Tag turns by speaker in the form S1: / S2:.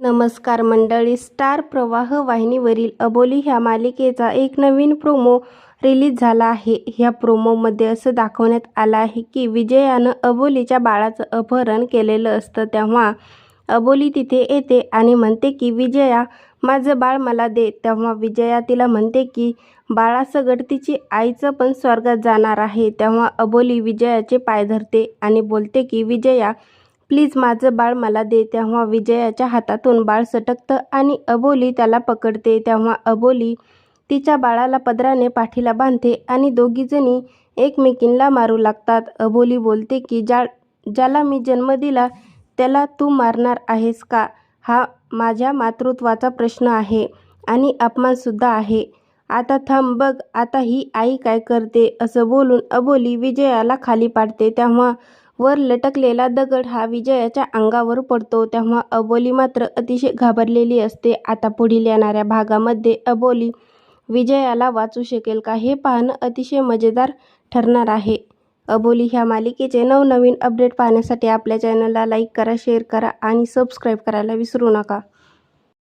S1: नमस्कार मंडळी स्टार प्रवाह वाहिनीवरील अबोली ह्या मालिकेचा एक नवीन प्रोमो रिलीज झाला आहे. ह्या प्रोमोमध्ये असं दाखवण्यात आलं आहे की विजयानं अबोलीच्या बाळाचं अपहरण केलेलं असतं. तेव्हा अबोली तिथे येते आणि म्हणते की विजया माझं बाळ मला दे. तेव्हा विजया तिला म्हणते की बाळासकट तिची आईचं पण स्वर्गात जाणार आहे. तेव्हा अबोली विजयाचे पाय धरते आणि बोलते की विजया प्लीज माझं बाळ मला दे. तेव्हा विजयाच्या हातातून बाळ सटकतं आणि अबोली त्याला पकडते. तेव्हा अबोली तिच्या बाळाला पदराने पाठीला बांधते आणि दोघीजणी एकमेकींना मारू लागतात. अबोली बोलते की ज्या ज्याला मी जन्म दिला त्याला तू मारणार आहेस का? हा माझ्या मातृत्वाचा प्रश्न आहे आणि अपमानसुद्धा आहे. आता थांब बघ आता ही आई काय करते? असं बोलून अबोली विजयाला खाली पाडते. तेव्हा वर लटकलेला दगड हा विजयाच्या अंगावर पडतो. तेव्हा अबोली मात्र अतिशय घाबरलेली असते. आता पुढील येणाऱ्या भागामध्ये अबोली विजयाला वाचू शकेल का हे पाहणं अतिशय मजेदार ठरणार आहे. अबोली ह्या मालिकेचे नवनवीन अपडेट पाहण्यासाठी आपल्या चॅनलला लाईक करा शेअर करा आणि सबस्क्राईब करायला विसरू नका.